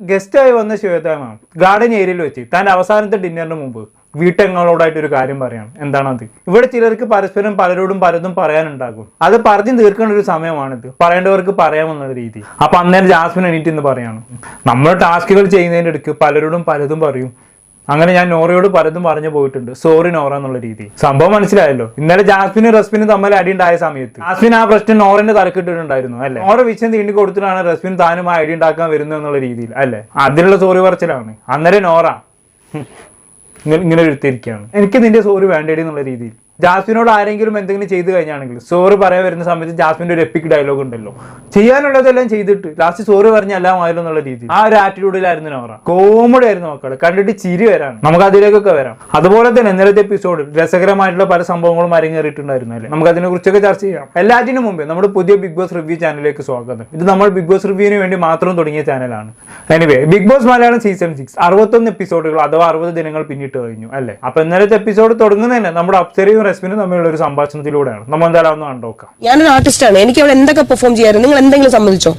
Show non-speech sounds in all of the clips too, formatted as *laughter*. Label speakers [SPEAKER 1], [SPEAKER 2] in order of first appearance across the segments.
[SPEAKER 1] ഗസ്റ്റായി വന്ന ശ്വേത ഗാർഡൻ ഏരിയയിൽ വെച്ച്. തന്റെ അവസാനത്തെ ഡിന്നറിന് മുമ്പ് വീട്ടങ്ങളോടായിട്ട് ഒരു കാര്യം പറയണം. എന്താണത്? ഇവിടെ ചിലർക്ക് പരസ്പരം പലരോടും പലതും പറയാനുണ്ടാകും. അത് പറഞ്ഞു തീർക്കേണ്ട ഒരു സമയമാണിത്. പറയേണ്ടവർക്ക് പറയാമെന്നുള്ള രീതി. അപ്പൊ അന്നേരം ജാസ്മിൻ എണീറ്റ് എന്ന് പറയാണ്. നമ്മൾ ടാസ്കുകൾ ചെയ്യുന്നതിന്റെ ഇടയ്ക്ക് പലരോടും പലതും പറയും. അങ്ങനെ ഞാൻ നോറയോട് പലതും പറഞ്ഞു പോയിട്ടുണ്ട്. സോറി നോറ എന്നുള്ള രീതി. സംഭവം മനസ്സിലായല്ലോ? ഇന്നലെ ജാസ്മിനും റസ്മിനും തമ്മിൽ അടി ഉണ്ടായ സമയത്ത്. ജാസ്മിൻ ആ പ്രശ്നം നോറിന്റെ തലക്കിട്ടിട്ടുണ്ടായിരുന്നു അല്ലെ? നോറ വിഷയം തീണ്ടി കൊടുത്തിട്ടാണ് റസ്മിൻ താനും ആ അടി ഉണ്ടാക്കാൻ വരുന്നത് എന്നുള്ള രീതിയിൽ അല്ലെ? അതിനുള്ള സോറി പറച്ചിലാണ്. അന്നേരം നോറ ഇങ്ങനെ ഇങ്ങനെ എനിക്ക് നിന്റെ സോറി വേണ്ടേടി എന്നുള്ള രീതിയിൽ. ജാസ്മിനോട് ആരെങ്കിലും എന്തെങ്കിലും ചെയ്തു കഴിഞ്ഞാണെങ്കിൽ സോറി പറയാൻ വരുന്ന സമയത്ത് ജാസ്മിന്റെ ഒരു എപ്പിക് ഡയലോഗ് ഉണ്ടല്ലോ. ചെയ്യാനുള്ളതെല്ലാം ചെയ്തിട്ട് ലാസ്റ്റ് സോറി പറഞ്ഞ എല്ലാം ആയാലും എന്നുള്ള രീതി. ആ ഒരു ആറ്റിറ്റ്യൂഡിലായിരുന്നു നോറ കോമഡി ആയിരുന്നു മക്കൾ. കണ്ടിട്ട് ചിരി വരാൻ നമുക്ക് അതിലേക്കൊക്കെ വരാം. അതുപോലെ തന്നെ ഇന്നലത്തെ എപ്പിസോഡിൽ രസകരമായിട്ടുള്ള പല സംഭവങ്ങളും അരങ്ങേറിയിട്ടുണ്ടായിരുന്നു അല്ലേ? നമുക്ക് അതിനെ കുറിച്ചൊക്കെ ചർച്ച ചെയ്യാം. എല്ലാറ്റിനും മുമ്പേ നമ്മുടെ പുതിയ ബിഗ് ബോസ് റിവ്യൂ ചാനലിലേക്ക് സ്വാഗതം. ഇത് നമ്മൾ ബിഗ് ബോസ് റിവ്യൂവിന് വേണ്ടി മാത്രം തുടങ്ങിയ ചാനലാണ് anyway Bigg Boss Malayalam season six അറുപത്തൊന്ന് എപ്പിസോഡുകൾ അഥവാ അറുപത് ദിനങ്ങൾ പിന്നിട്ട് കഴിഞ്ഞു അല്ലേ? അപ്പൊ ഇന്നലത്തെ എപ്പിസോഡ് തുടങ്ങുന്നതന്നെ നമ്മുടെ അപ്സരയും റസ്മിനും തമ്മിലുള്ള ഒരു സംഭാഷണത്തിലൂടെയാണ്. നമ്മൾ എന്തായാലും ഒന്ന് കണ്ടോക്കാം
[SPEAKER 2] ഞാനൊരു ആർട്ടിസ്റ്റാണ് എനിക്ക് അവിടെ എന്തൊക്കെ പെർഫോം ചെയ്യാറ് നിങ്ങൾ എന്തെങ്കിലും സമ്മതിച്ചോ?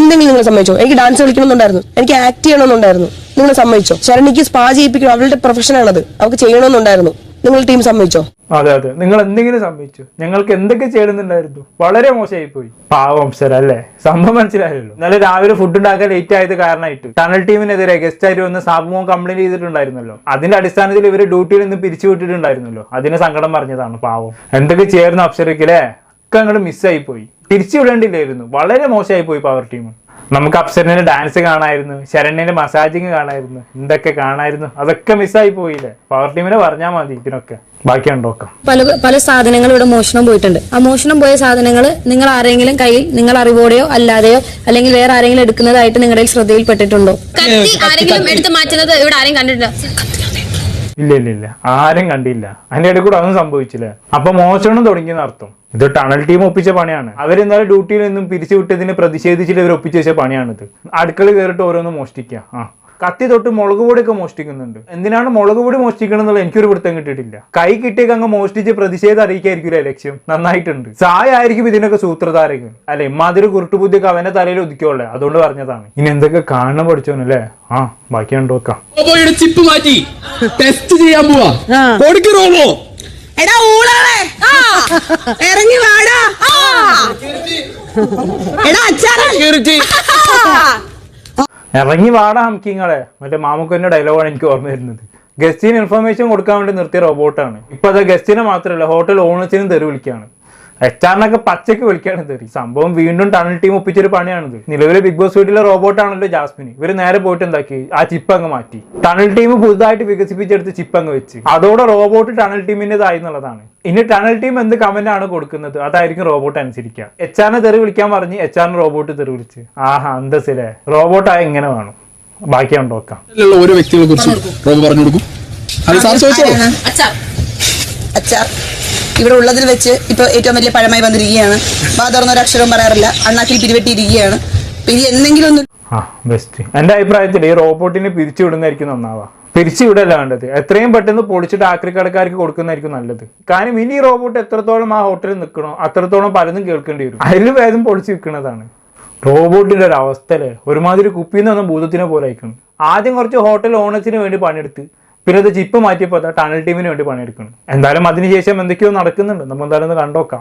[SPEAKER 2] എന്തെങ്കിലും നിങ്ങൾ സമ്മതിച്ചോ? എനിക്ക് ഡാൻസ് കളിക്കണമെന്നുണ്ടായിരുന്നു. എനിക്ക് ആക്ട് ചെയ്യണമെന്നുണ്ടായിരുന്നു. നിങ്ങൾ സമ്മതിച്ചോ? ശരണിക്ക് സ്പാ ചെയ്യിപ്പിക്കണം. അവളുടെ പ്രൊഫഷനാണത് അവൾക്ക് ചെയ്യണമെന്നുണ്ടായിരുന്നു. നിങ്ങൾ ടീം സമ്മതിച്ചോ?
[SPEAKER 1] അതെ അതെ. നിങ്ങൾ എന്തെങ്കിലും സംഭവിച്ചു. ഞങ്ങൾക്ക് എന്തൊക്കെ ചെയ്യണമെന്നുണ്ടായിരുന്നു. വളരെ മോശമായി പോയി പാവം സർ അല്ലേ സംഭവം മനസ്സിലായല്ലോ. ഇന്നലെ രാവിലെ ഫുഡ് ഉണ്ടാക്കാൻ ലേറ്റ് ആയത് കാരണമായിട്ട് ടണൽ ടീമിനെതിരെ ഗസ്റ്റ് ആയിട്ട് വന്ന് സാബുമോ കംപ്ലൈന്റ് ചെയ്തിട്ടുണ്ടായിരുന്നല്ലോ. അതിന്റെ അടിസ്ഥാനത്തിൽ ഇവർ ഡ്യൂട്ടിയിൽ നിന്ന് പിരിച്ചുവിട്ടിട്ടുണ്ടായിരുന്നല്ലോ അതിന് സങ്കടം പറഞ്ഞതാണ് പാവം. എന്തൊക്കെ ചെയ്യായിരുന്നു അപ്സരക്കല്ലേ ഒക്കെ അങ്ങോട്ട് മിസ്സായി പോയി തിരിച്ചു വിടേണ്ടില്ലായിരുന്നു. വളരെ മോശമായി പോയി പവർ ടീം നമുക്ക് അപ്സരനെ ഡാൻസ് കാണായിരുന്നു ശരണ്യന്റെ മസാജിങ് കാണായിരുന്നു എന്തൊക്കെ കാണായിരുന്നു അതൊക്കെ മിസ്സായി പോയില്ലേ പവർ ടീമിനെ പറഞ്ഞാൽ മതി ഇതിനൊക്കെ.
[SPEAKER 3] പല പല സാധനങ്ങൾ ഇവിടെ മോഷണം പോയിട്ടുണ്ട്. ആ മോഷണം പോയ സാധനങ്ങൾ നിങ്ങൾ ആരെങ്കിലും കയ്യിൽ നിങ്ങൾ അറിവോടെയോ അല്ലാതെയോ അല്ലെങ്കിൽ വേറെ ആരെങ്കിലും എടുക്കുന്നതായിട്ട് നിങ്ങളുടെ ശ്രദ്ധയിൽപ്പെട്ടിട്ടുണ്ടോ?
[SPEAKER 4] കത്തി ആരെങ്കിലും എടുത്ത് മാറ്റുന്നത് ഇവിടെ ആരെയും കണ്ടിട്ടില്ല.
[SPEAKER 1] ഇല്ല ഇല്ല ഇല്ല. ആരും കണ്ടില്ല. അതിന്റെ ഇടയിൽ കൂടെ അതൊന്നും സംഭവിച്ചില്ല. അപ്പൊ മോഷണം തുടങ്ങിയെന്ന് അർത്ഥം. ഇത് ടണൽ ടീം ഒപ്പിച്ച പണിയാണ്. അവരെന്നാലും ഡ്യൂട്ടിയിൽ നിന്നും പിരിച്ചു വിട്ടതിന് പ്രതിഷേധിച്ചിട്ട് ഇവർ ഒപ്പിച്ചു വെച്ച പണിയാണിത്. അടുക്കള കയറിട്ട് ഓരോന്ന് മോഷ്ടിക്കുക. ആ. കത്തി തൊട്ട് മുളക് പൊടിയൊക്കെ മോഷ്ടിക്കുന്നുണ്ട്. എന്തിനാണ് മുളക് പൊടി മോഷ്ടിക്കണം എന്നുള്ള എനിക്കൊരു പിടുത്തം കിട്ടിയിട്ടില്ല. കൈ കിട്ടിയൊക്കെ അങ്ങ് മോഷ്ടിച്ച് പ്രതിഷേധം അറിയിക്കായിരിക്കില്ല ലക്ഷ്യം? നന്നായിട്ടുണ്ട്. സായ ആയിരിക്കും ഇതിനൊക്കെ സൂത്രധാരകൻ. അല്ലെ ഇമാതിരി കുരുട്ടുബുദ്ധിയൊക്കെ അവന്റെ തലയിൽ ഒതുക്കിയോളെ. അതുകൊണ്ട് പറഞ്ഞതാണ്. ഇനി എന്തൊക്കെ കാണണം പഠിച്ചോനല്ലേ ആ ബാക്കി കണ്ടോക്കാം
[SPEAKER 5] റോബോയുടെ ചിപ്പ് മാറ്റി. ടെസ്റ്റ് ചെയ്യാൻ പോവാ. കൊടുക്ക്
[SPEAKER 2] എടാ ഊളാളെ. ഇറങ്ങി വാടാ. എടാ അച്ഛാ
[SPEAKER 5] കീറിച്ച്
[SPEAKER 1] ഇറങ്ങി വാടാ ഹംകിങ്ങളെ മറ്റേ മാമുക്കന്റെ ഡയലോഗാണ് എനിക്ക് ഓർമ്മ വരുന്നത്. ഗസ്റ്റിന് ഇൻഫർമേഷൻ കൊടുക്കാൻ വേണ്ടി നിർത്തിയ റോബോട്ടാണ് ഇപ്പൊ അത് ഗസ്റ്റിനെ മാത്രമല്ല ഹോട്ടൽ ഓണേഴ്സിനും തെറി എച്ച് ആറിനൊക്കെ പച്ചക്ക് വിളിക്കാണ് തെറി സംഭവം വീണ്ടും ടണൽ ടീം ഒപ്പിച്ചൊരു പണിയാണിത്. നിലവിലെ ബിഗ് ബോസ് വീട്ടിലെ റോബോട്ട് ആണല്ലോ ജാസ്മിൻ ഇവർ നേരെ പോയിട്ട് എന്താക്കി? ആ ചിപ്പ് അങ്ങ് മാറ്റി. ടണൽ ടീം പുതുതായിട്ട് വികസിപ്പിച്ചെടുത്ത് ചിപ്പ് അങ്ങ് വെച്ച്. അതോടെ റോബോട്ട് ടണൽ ടീമിന്റേതായി എന്നുള്ളതാണ്. ഇനി ടണൽ ടീം എന്ത് കമന്റ് ആണ് കൊടുക്കുന്നത്? അതായിരിക്കും റോബോട്ട് അനുസരിക്കുക. എച്ച് ആറിനെ തെറി വിളിക്കാൻ പറഞ്ഞ് എച്ച് ആറിന് റോബോട്ട് തെറി വിളിച്ച്. ആഹാ അന്തസ്സിലെ. റോബോട്ടായ ഇങ്ങനെ വേണം. ബാക്കി നോക്കാം.
[SPEAKER 5] ഉള്ള ഓരോ വ്യക്തികളെ കുറിച്ച് റോബോ പറഞ്ഞു കൊടുക്കും. അത് സാർ ചോദിച്ചോ?
[SPEAKER 4] അച്ഛാ.
[SPEAKER 2] അച്ഛാ. ഇവിടെ ഉള്ളതിൽ വെച്ച് ഇപ്പൊ ഏറ്റവും വലിയ പഴമായി വന്നിരിക്കുകയാണ്. ബാധർന്ന ഒരു അക്ഷരവും പറയാറില്ല. അണ്ണാക്കിൽ പിരിവെട്ടിയിരിക്കുകയാണ്. ഇനി എന്തെങ്കിലും ഒന്ന്
[SPEAKER 1] ആ ബെസ്റ്റ് എന്റെ അഭിപ്രായത്തിൽ ഈ റോബോട്ടിനെ പിരിച്ചു വിടുന്നതായിരിക്കും നന്നാവാ. പിരിച്ചു വിടല്ല വേണ്ടത്. എത്രയും പെട്ടെന്ന് പൊളിച്ചിട്ട് ആക്രിക്കടക്കാർക്ക് കൊടുക്കുന്നതായിരിക്കും നല്ലത്. കാരണം ഇനി റോബോട്ട് എത്രത്തോളം ആ ഹോട്ടലിൽ നിൽക്കണോ അത്രത്തോളം പലതും കേൾക്കേണ്ടി വരും. അതിൽ വേദം പൊളിച്ച് വിൽക്കുന്നതാണ്. റോബോട്ടിന്റെ ഒരു അവസ്ഥ അല്ലേ? ഒരുമാതിരി കുപ്പിയിൽ നിന്ന് ഭൂതത്തിനെ പോലെ അയക്കണം ആദ്യം കുറച്ച് ഹോട്ടൽ ഓണേഴ്സിന് വേണ്ടി പണിയെടുത്ത് പിന്നെ അത് ചിപ്പ് മാറ്റിയപ്പോൾ അതാ ടണൽ ടീമിന് വേണ്ടി പണിയെടുക്കുന്നു. എന്തായാലും അതിനുശേഷം എന്തൊക്കെയോ നടക്കുന്നുണ്ട്. നമ്മൾ എന്തായാലും ഒന്ന് കണ്ടോക്കാം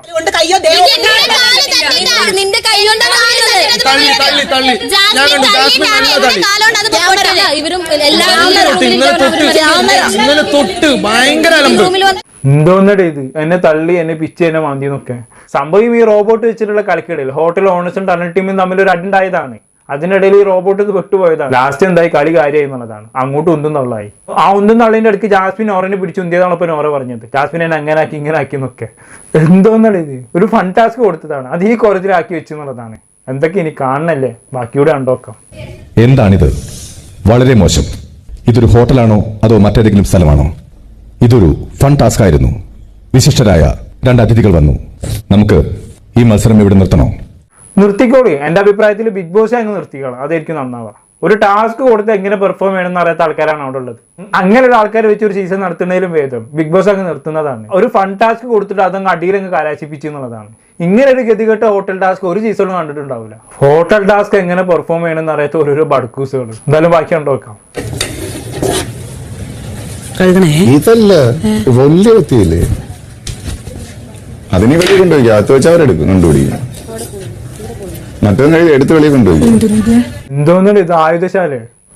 [SPEAKER 1] എന്തോന്നടി ഇത്? എന്നെ തള്ളി എന്നെ പിച്ച് എന്നെ മാന്തി എന്നൊക്കെ. സംഭവം ഈ റോബോട്ട് വെച്ചിട്ടുള്ള കളിക്കിടയിൽ ഹോട്ടൽ ഓണേഴ്സും ടണൽ ടീമും തമ്മിൽ ഒരു അടിണ്ടായതാണ് അതിനിടയിൽ ഈ റോബോട്ട് പെട്ടുപോയതാണ് ലാസ്റ്റ് എന്തായി? കളി കാര്യമായി എന്നുള്ളതാണ്. അങ്ങോട്ട് ഒന്നും നള്ളായി ആ ഒന്നും നള്ളിന്റെ അടുക്ക് ജാസ്മിൻ ഓറിനെ പിടിച്ച് ഉന്തിയതാണ് ഇപ്പൊ നോറ പറഞ്ഞത്? ജാസ്മിൻ എന്നെ അങ്ങനെ ആക്കി ഇങ്ങനെ ആക്കി എന്നൊക്കെ. എന്തോന്നുള്ളത് ഒരു ഫൺ ടാസ്ക് കൊടുത്തതാണ്. അത് ഈ കുറച്ചിലാക്കി വെച്ചു എന്നുള്ളതാണ്. എന്തൊക്കെ ഇനി കാണണല്ലേ? ബാക്കിയൂടെ കണ്ടോക്കാം.
[SPEAKER 6] എന്താണിത്? വളരെ മോശം. ഇതൊരു ഹോട്ടലാണോ അതോ മറ്റേതെങ്കിലും സ്ഥലമാണോ? ഇതൊരു ഫൺ ടാസ്ക് ആയിരുന്നു. വിശിഷ്ടരായ രണ്ട് അതിഥികൾ വന്നു. നമുക്ക് ഈ മത്സരം ഇവിടെ നിർത്തണോ?
[SPEAKER 1] നിർത്തിക്കോളി. എന്റെ അഭിപ്രായത്തിൽ ബിഗ് ബോസ് അങ്ങ് നിർത്തിക്കോളാം. അതായിരിക്കും നന്നാവുക. ഒരു ടാസ്ക് കൊടുത്ത് എങ്ങനെ പെർഫോം ചെയ്യണം എന്ന് അറിയാത്ത ആൾക്കാരാണ് അവിടെ ഉള്ളത്. അങ്ങനെ ഒരു ആൾക്കാർ വെച്ച് ഒരു സീസൺ നടത്തുന്നതിലും ഭേദം ബിഗ് ബോസ് അങ്ങ് നിർത്തുന്നതാണ്. ഒരു ഫൺ ടാസ്ക് കൊടുത്തിട്ട് അതങ്ങ് അടിയിലങ്ങ് കലാശിപ്പിച്ചു എന്നുള്ളതാണ്. ഇങ്ങനെ ഒരു ഗതികെട്ട ഹോട്ടൽ ടാസ്ക് ഒരു സീസണും കണ്ടിട്ടുണ്ടാവില്ല. ഹോട്ടൽ ടാസ്ക് എങ്ങനെ പെർഫോം ചെയ്യണമെന്ന് അറിയാത്ത ഓരോരോ ബഡ്ക്കൂസുകൾ എന്തായാലും ബാക്കി കണ്ടോക്കാം
[SPEAKER 7] ഇതല്ല വലിയ വ്യക്തിയില്ലേ? അതിനെ കണ്ടുപിടിക്കും കൊണ്ടുപോയി അകത്ത് വെച്ച് അവരെടുക്കും കണ്ടുപിടിക്കും. മറ്റൊന്നും എടുത്തു വെളിയിൽ കൊണ്ടുപോയി.
[SPEAKER 1] എന്തോന്നുണ്ട് ഇത് ആയുധശാല?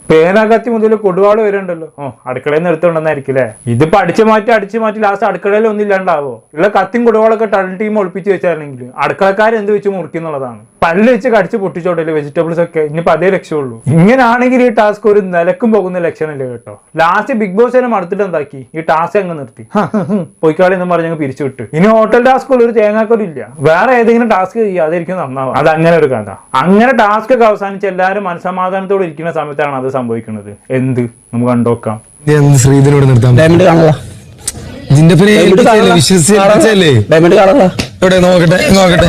[SPEAKER 1] പേന കത്തി മുതൽ കൊടുവാട് വരുന്നുണ്ടല്ലോ ഓ അടുക്കളയിൽ നിന്ന് എടുത്തുകൊണ്ടെന്നായിരിക്കില്ലേ ഇതിപ്പോ അടിച്ചു മാറ്റി അടിച്ചു മാറ്റി ലാസ്റ്റ് അടുക്കളയിൽ ഒന്നും ഇല്ലാണ്ടാവോ? ഉള്ള കത്തിയും കൊടുവാളൊക്കെ ടൺ ടീം ഒളിപ്പിച്ച് വെച്ചാണെങ്കിൽ അടുക്കളക്കാർ എന്ത് വെച്ച് മുറിക്കുന്നുള്ളതാണ് പല്ല് വെച്ച് കടിച്ച് പൊട്ടിച്ചോട്ടല്ലേ വെജിറ്റബിൾസ് ഒക്കെ ഇനിയിപ്പോ അതേ ലക്ഷ്യമുള്ളൂ ഇങ്ങനാണെങ്കിൽ ഈ ടാസ്ക് ഒരു നിലക്കും പോകുന്ന ലക്ഷണമില്ല കേട്ടോ? ലാസ്റ്റ് ബിഗ് ബോസ് തന്നെ മടുത്തിട്ട് എന്താക്കി? ഈ ടാസ്ക് അങ്ങ് നിർത്തി. *laughs* പോയിക്കാളി എന്ന് പറഞ്ഞ് പിരിച്ചു വിട്ടു. ഇനി ഹോട്ടൽ ടാസ്ക് ഒരു തേങ്ങാക്കൊരു ഇല്ല. വേറെ ഏതെങ്കിലും ടാസ്ക് ചെയ്യുക അതായിരിക്കും നന്നാവുക അത് അങ്ങനെ ഒരു കഥ. അങ്ങനെ ടാസ്ക് ഒക്കെ അവസാനിച്ച് എല്ലാവരും മനസമാധാനത്തോടെ ഇരിക്കുന്ന സമയത്താണ് അത് സംഭവിക്കുന്നത് എന്ത്? നമുക്ക് കണ്ടോക്കാം
[SPEAKER 5] നിർത്താം
[SPEAKER 8] ഡയമണ്ട്
[SPEAKER 5] ഇതിന്റെ വിശ്വസിച്ചല്ലേ
[SPEAKER 8] ഡയമണ്ട്
[SPEAKER 5] ഇവിടെ നോക്കട്ടെ നോക്കട്ടെ.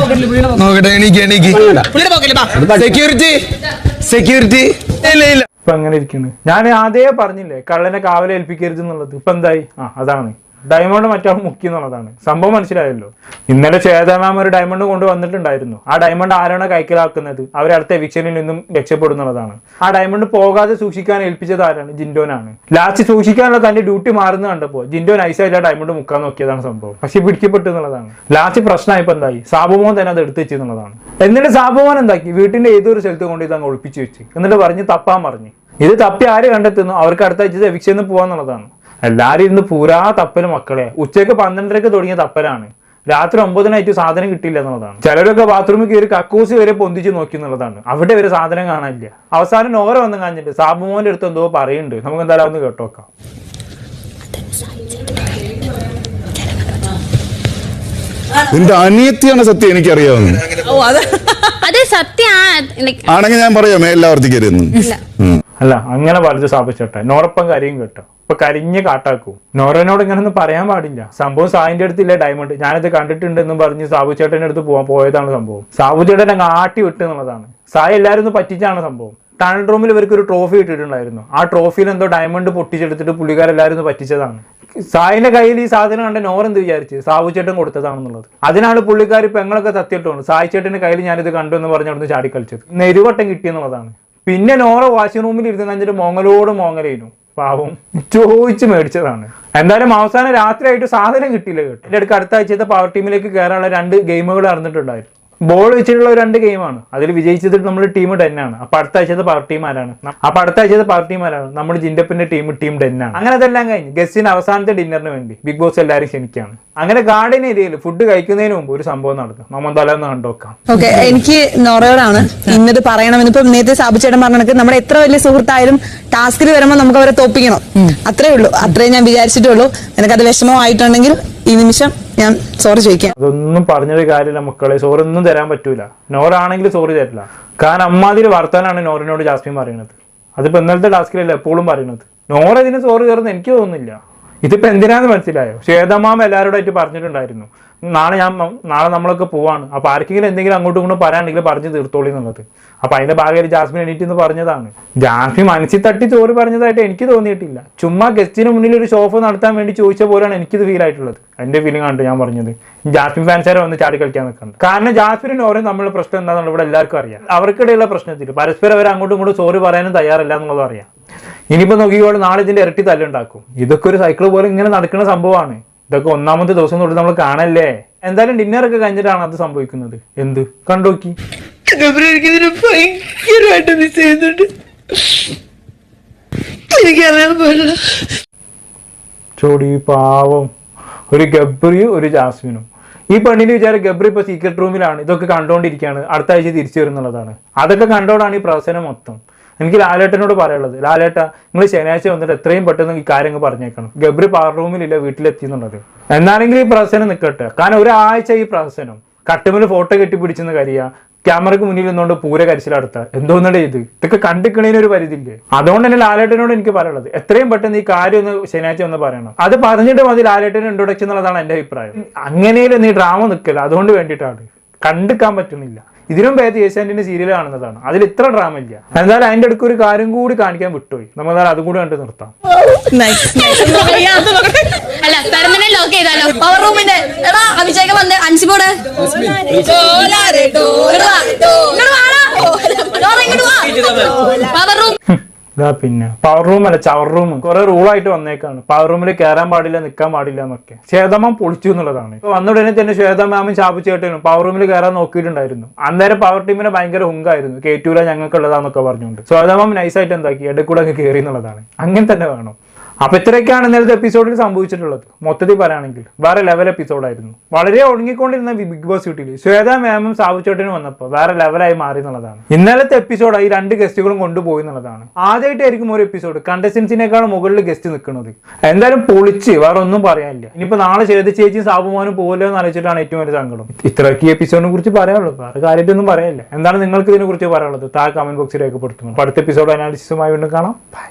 [SPEAKER 5] നോക്കട്ടെ എണീക്ക് എണീക്ക്. സെക്യൂരിറ്റി സെക്യൂരിറ്റി ഇല്ല ഇല്ല.
[SPEAKER 1] ഇപ്പൊ അങ്ങനെ ഇരിക്കുന്നു ഞാൻ ആദ്യമേ പറഞ്ഞില്ലേ കള്ളനെ കാവലേൽപ്പിക്കരുത് എന്നുള്ളത്. ഇപ്പൊ എന്തായി? ആ അതാണ്. ഡയമണ്ട് മറ്റാൾ മുക്കി എന്നുള്ളതാണ്. സംഭവം മനസ്സിലായല്ലോ. ഇന്നലെ ശ്വേത മാം ഒരു ഡയമണ്ട് കൊണ്ട് വന്നിട്ടുണ്ടായിരുന്നു. ആ ഡയമണ്ട് ആരാണ് കൈക്കലാക്കുന്നത്? അവരെ അടുത്ത എവിക്ഷനിൽ നിന്നും രക്ഷപ്പെടുന്നുള്ളതാണ് ആ ഡയമണ്ട് പോകാതെ സൂക്ഷിക്കാൻ ഏൽപ്പിച്ചത് ആരാണ്? ജിൻഡോനാണ്. ലാസ്റ്റ് സൂക്ഷിക്കാനുള്ള തന്റെ ഡ്യൂട്ടി മാറുന്ന കണ്ടപ്പോ ജിൻഡോ നൈസായിട്ട് ആ ഡയമണ്ട് മുക്കാൻ നോക്കിയതാണ് സംഭവം. പക്ഷെ പിടിക്കപ്പെട്ടു എന്നുള്ളതാണ്. ലാസ്റ്റ് പ്രശ്നമായപ്പോ എന്തായി? സാബുമോൻ തന്നെ അത് എടുത്തു വെച്ചെന്നുള്ളതാണ് എന്നിട്ട് സാബുമോൻ എന്താക്കി? വീട്ടിന്റെ ഏതൊരു സ്ഥലത്ത് കൊണ്ട് ഇത് അങ്ങ് ഒളിപ്പിച്ചു വെച്ച്. എന്നിട്ട് പറഞ്ഞ് തപ്പാൻ പറഞ്ഞു. ഇത് തപ്പി ആര് കണ്ടെത്തുന്നു? അവർക്ക് അടുത്ത ആഴ്ച എവിക്ഷന്ന് പോവാന്നുള്ളതാണ്. എല്ലാരും ഇരുന്ന് പൂരാ തപ്പൽ മക്കളെ. ഉച്ചയ്ക്ക് പന്ത്രണ്ടരക്ക് തുടങ്ങിയ തപ്പലാണ്. രാത്രി ഒമ്പതിനായിട്ട് സാധനം കിട്ടിയില്ല എന്നുള്ളതാണ്. ചിലരൊക്കെ ബാത്റൂമിൽ കയറി കക്കൂസി വരെ പൊന്തിച്ച് നോക്കി എന്നുള്ളതാണ്. അവിടെ വരെ സാധനം കാണാനില്ല. അവസാനം നോര വന്ന് കാണിച്ചിട്ട് സാബുമോന്റെ അടുത്ത് എന്തോ പറയുന്നുണ്ട്. നമുക്ക് എന്തായാലും ഒന്ന് കേട്ടോക്കാം
[SPEAKER 7] നിന്റെ അനിയത്തിയാണ് സത്യം എനിക്കറിയാവുന്നത്.
[SPEAKER 4] അത് സത്യ
[SPEAKER 7] ആണെങ്കിൽ ഞാൻ പറയാം എല്ലാവർത്തിക്കരുന്ന്
[SPEAKER 1] അല്ല അങ്ങനെ പറഞ്ഞു സ്ഥാപിച്ചോട്ടെ നോറപ്പം കാര്യം കേട്ടോ. ഇപ്പൊ കരിഞ്ഞ് കാട്ടാക്കും. നോറനോട് ഇങ്ങനെ ഒന്നും പറയാൻ പാടില്ല. സംഭവം സായിന്റെ അടുത്തില്ല ഡയമണ്ട് ഞാനിത് കണ്ടിട്ടുണ്ട് എന്നും പറഞ്ഞ് സാബു ചേട്ടന്റെ അടുത്ത് പോവാൻ പോയതാണ് സംഭവം. സാബു ചേട്ടൻ അങ്ങ് ആട്ടി വിട്ടു എന്നുള്ളതാണ്. സായി എല്ലാവരും ഒന്ന് പറ്റിച്ചാണ് സംഭവം. ടണൽ റൂമിൽ ഇവർക്ക് ഒരു ട്രോഫി ഇട്ടിട്ടുണ്ടായിരുന്നു ആ ട്രോഫിയിൽ എന്തോ ഡയമണ്ട് പൊട്ടിച്ചെടുത്തിട്ട് പുള്ളിക്കാരെല്ലാവരും പറ്റിച്ചതാണ്. സായിന്റെ കയ്യിൽ ഈ സാധനം കണ്ട നോർ എന്ത് വിചാരിച്ച്? സാബു ചേട്ടൻ കൊടുത്തതാണെന്നുള്ളത്. അതിനാണ് പുള്ളിക്കാർ പെങ്ങളൊക്കെ തത്തിയിട്ടുണ്ട് സായി ചേട്ടന്റെ കയ്യിൽ ഞാനിത് കണ്ടു എന്ന് പറഞ്ഞ് അവിടുന്ന് ചാടിക്കളിച്ചത്. നെരുവട്ടം കിട്ടിയെന്നുള്ളതാണ് പിന്നെ നോറ വാഷിംഗ് റൂമിൽ ഇരുന്ന് കഴിഞ്ഞിട്ട് മോങ്ങലോട് മോങ്ങലായിരുന്നു പാവം. ചോദിച്ച് മേടിച്ചതാണ്. എന്തായാലും അവസാനം രാത്രിയായിട്ട് സാധനം കിട്ടിയില്ല കേട്ടോ. എന്റെ അടുത്ത് അടുത്ത ആഴ്ചത്തെ പവർ ടീമിലേക്ക് കയറാനുള്ള രണ്ട് ഗെയിമുകൾ നടന്നിട്ടുണ്ടായിരുന്നു. ബോൾ വെച്ചിട്ടുള്ള രണ്ട് ഗെയിമാണ് അതിൽ വിജയിച്ചത് നമ്മൾ ടീം ടെൻ ആണ്. അപ്പൊ അടുത്ത ആഴ്ചത്തെ പവർ ടീം ആരാണ് അപ്പൊ അടുത്ത ആഴ്ചത്തെ പവർ ടീം ആരാണ് നമ്മൾ ജിൻഡപ്പിന്റെ ടീം ടീം ടെൻ ആണ്. അങ്ങനെ അതെല്ലാം കഴിഞ്ഞ് ഗസ്റ്റിന് അവസാനത്തെ ഡിന്നറിന് വേണ്ടി ബിഗ് ബോസ് എല്ലാവരും ക്ഷണിക്കുകയാണ് അങ്ങനെ ഗാർഡൻ ഏരിയയിൽ ഫുഡ് കഴിക്കുന്നതിന് മുമ്പ് ഒരു സംഭവം നടക്കും. നമ്മൾ തലേന്ന് കണ്ടോക്കാം
[SPEAKER 9] ഓക്കെ എനിക്ക് നോറയോടാണ്. ഇന്നത് പറയണമെന്ന് ഇപ്പൊ നേരത്തെ സാബുചേട്ടൻ പറഞ്ഞ നമ്മുടെ എത്ര വലിയ സുഹൃത്തായാലും ടാസ്കിൽ വരുമ്പോൾ നമുക്ക് അവരെ തോപ്പിക്കണം. അത്രേ ഉള്ളൂ. അത്രേ ഞാൻ വിചാരിച്ചിട്ടുള്ളൂ നിനക്കത് വിഷമമായിട്ടുണ്ടെങ്കിൽ ഈ നിമിഷം ഞാൻ സോറി ചോദിക്കാം.
[SPEAKER 1] അതൊന്നും പറഞ്ഞൊരു കാര്യമില്ല മക്കളെ. സോറി ഒന്നും തരാൻ പറ്റൂല. നോറാണെങ്കിൽ സോറി തരില്ല. കാരണം അമ്മാതിരി വർത്താനാണ് നോറിനോട് ജാസ്മിൻ പറയുന്നത്. അതിപ്പോ ഇന്നലത്തെ ടാസ്കിലല്ല എപ്പോഴും പറയുന്നത്. നോറ ഇതിന് സോറി തരുന്ന എനിക്ക് തോന്നുന്നില്ല. ഇതിപ്പോ എന്തിനാന്ന് മനസ്സിലായോ? ശ്വേതമാമ എല്ലാവരോടായിട്ട് പറഞ്ഞിട്ടുണ്ടായിരുന്നു. നാളെ ഞാൻ നാളെ നമ്മളൊക്കെ പോവാണ്. അപ്പൊ ആർക്കെങ്കിലും എന്തെങ്കിലും അങ്ങോട്ടും ഇങ്ങോട്ടും പറയാണ്ടെങ്കിൽ പറഞ്ഞു തീർത്തോളി എന്നുള്ളത്. അപ്പൊ അതിന്റെ ഭാഗമായിട്ട് ജാസ്മിൻ എണീറ്റ് എന്ന് പറഞ്ഞതാണ്. ജാസ്മിൻ മനസ്സിൽ തട്ടി ചോറ് പറഞ്ഞതായിട്ട് എനിക്ക് തോന്നിയിട്ടില്ല. ചുമ്മാ ഗസ്റ്റിന് മുന്നിൽ ഒരു ഷോഫ് നടത്താൻ വേണ്ടി ചോദിച്ച പോലെയാണ് എനിക്കിത് ഫീൽ ആയിട്ടുള്ളത്. എന്റെ ഫീലിംഗ് ആണ് ഞാൻ പറഞ്ഞത്. ജാസ്മിൻ ഫാൻസാരെ വന്ന് ചാടി കളിക്കാൻ നിൽക്കുന്നത് കാരണം ജാസ്മിനും ഓരോ തമ്മിലുള്ള പ്രശ്നം എന്താണെന്നുള്ള ഇവിടെ എല്ലാവർക്കും അറിയാം. അവർക്കിടയിലുള്ള പ്രശ്നത്തിൽ പരസ്പരം അവർ അങ്ങോട്ടും ഇങ്ങോട്ടും ചോറ് പറയാനും തയ്യാറല്ല എന്നുള്ളത് അറിയാം. ഇനിയിപ്പോ നോക്കിയോളൂ നാളെ ഇതിന്റെ ഇരട്ടി തല്ലുണ്ടാക്കും. ഇതൊക്കെ ഒരു സൈക്കിൾ പോലെ ഇങ്ങനെ നടക്കുന്ന സംഭവമാണ്. ഇതൊക്കെ ഒന്നാമത്തെ ദിവസം തൊട്ട് നമ്മൾ കാണല്ലേ? എന്തായാലും ഡിന്നർ ഒക്കെ കഴിഞ്ഞിട്ടാണ് അത് സംഭവിക്കുന്നത്. എന്ത്? കണ്ടോക്കി
[SPEAKER 2] എനിക്കിതിന് ഭയങ്കരമായിട്ട് മിസ് ചെയ്യുന്നുണ്ട്. എനിക്കറിയാൻ പാടില്ല.
[SPEAKER 1] ചോടി പാവം. ഒരു ഗബ്രിയും ഒരു ജാസ്മിനും. ഈ പെണ്ണിന് വിചാരം ഗബ്രി ഇപ്പൊ സീക്രട്ട് റൂമിലാണ് ഇതൊക്കെ കണ്ടോണ്ടിരിക്കുകയാണ് അടുത്ത ആഴ്ച തിരിച്ചു വരുന്നുള്ളതാണ് അതൊക്കെ കണ്ടോടാണ് ഈ പ്രവസനം മൊത്തം. എനിക്ക് ലാലേട്ടനോട് പറയാനുള്ളത്. ലാലേട്ട നിങ്ങൾ ശനിയാഴ്ച വന്നിട്ട് എത്രയും പെട്ടെന്ന് ഈ കാര്യങ്ങൾ പറഞ്ഞേക്കണം. ഗബ്രി പാർ റൂമിലില്ല വീട്ടിലെത്തി എന്നുള്ളത് എന്നാണെങ്കിൽ ഈ പ്രസനം നിൽക്കട്ടെ കാരണം ഒരാഴ്ച ഈ പ്രസനം കട്ടുമിൽ ഫോട്ടോ കെട്ടി പിടിച്ചെന്ന് കരിയ. ക്യാമറക്ക് മുന്നിൽ നിന്നുകൊണ്ട് പൂര കരിച്ചിലടുത്ത. എന്തോന്നടേ ഇത്? ഇതൊക്കെ കണ്ടിക്കണേന് ഒരു പരിധിയില്ലേ? അതുകൊണ്ട് തന്നെ ലാലേട്ടനോട് എനിക്ക് പറയുള്ളത് എത്രയും പെട്ടെന്ന് ഈ കാര്യം ഒന്ന് ശനിയാഴ്ച ഒന്ന് പറയണം. അത് പറഞ്ഞിട്ട് മതി ലാലേട്ടൻ ഇൻട്രൊഡക്ഷൻ എന്നുള്ളതാണ് എന്റെ അഭിപ്രായം. അങ്ങനെയല്ലേ നീ ഡ്രാമ നിൽക്കല്ല അതുകൊണ്ട് വേണ്ടിയിട്ടാണ്. കണ്ടിക്കാൻ പറ്റുന്നില്ല. ഇതിനും ഭേദം ഏഷ്യാന്റിന്റെ സീരിയൽ കാണുന്നതാണ്. അതിൽ ഇത്ര ഡ്രാമ ഇല്ല. എന്തായാലും അതിന്റെ അടുക്ക് ഒരു കാര്യം കൂടി കാണിക്കാൻ വിട്ടുപോയി. നമ്മൾ അതും കൂടി കണ്ട് നിർത്താം.
[SPEAKER 4] പവർ റൂം
[SPEAKER 1] ഇതാ പിന്നെ. പവർ റൂം അല്ല ചവർ റൂം കുറെ റൂളായിട്ട് വന്നേക്കാണ്. പവർ റൂമിൽ കയറാൻ പാടില്ല നിൽക്കാൻ പാടില്ല എന്നൊക്കെ. ശ്വേതമാം പൊളിച്ചു എന്നുള്ളതാണ്. ഇപ്പൊ വന്ന ഉടനെ തന്നെ ചാപ്പു ചേട്ടനും പവർ റൂമിൽ കയറാൻ നോക്കിയിട്ടുണ്ടായിരുന്നു. അന്നേരം പവർ ടീമിന് ഭയങ്കര ഹുങ്കായിരുന്നു. കേറ്റൂല ഞങ്ങൾക്കുള്ളതാന്നൊക്കെ പറഞ്ഞുകൊണ്ട്. ശ്വേതമാം നൈസായിട്ട് എന്താക്കി? ഇടയിൽ കൂടെ അങ്ങ് കയറി എന്നുള്ളതാണ്. അങ്ങനെ തന്നെ വേണം. അപ്പൊ ഇത്രയൊക്കെയാണ് ഇന്നലത്തെ എപ്പിസോഡിൽ സംഭവിച്ചിട്ടുള്ളത്. മൊത്തത്തിൽ പറയുകയാണെങ്കിൽ വേറെ ലെവൽ എപ്പിസോഡായിരുന്നു വളരെ ഒടുങ്ങിക്കൊണ്ടിരുന്ന ബിഗ് ബോസ് വീട്ടിൽ ശ്വേത മാമും സാബുച്ചേട്ടനും വന്നപ്പോൾ വേറെ ലെവലായി മാറി എന്നുള്ളതാണ്. ഇന്നലത്തെ എപ്പിസോഡ് ഈ രണ്ട് ഗസ്റ്റുകളും കൊണ്ടുപോയി എന്നുള്ളതാണ്. ആദ്യമായിട്ടായിരിക്കും ഒരു എപ്പിസോഡ് കണ്ടസ്റ്റൻസിനേക്കാൾ മുകളിൽ ഗസ്റ്റ് നിൽക്കുന്നത്. എന്തായാലും പൊളിച്ച് വേറെ ഒന്നും പറയാനില്ല. ഇനിയിപ്പോ നാളെ ചെയ്ത ചേച്ചിയും സാബുമാനും പോകല്ലോ എന്ന് ആലോചിച്ചിട്ടാണ് ഏറ്റവും വലിയ സങ്കടം. ഇത്രയൊക്കെ എപ്പിസോഡിനെ കുറിച്ച് പറയാനുള്ളൂ. വേറെ കാര്യമായിട്ടൊന്നും പറയാനില്ല. എന്താണ് നിങ്ങൾക്ക് ഇതിനെ കുറിച്ച് പറയാനുള്ളത്? താഴെ കമന്റ് ബോക്സിൽ രേഖപ്പെടുത്തുന്നു. അടുത്ത എപ്പിസോഡ് അനാലിസിസുമായി വീണ്ടും കാണാം. ബൈ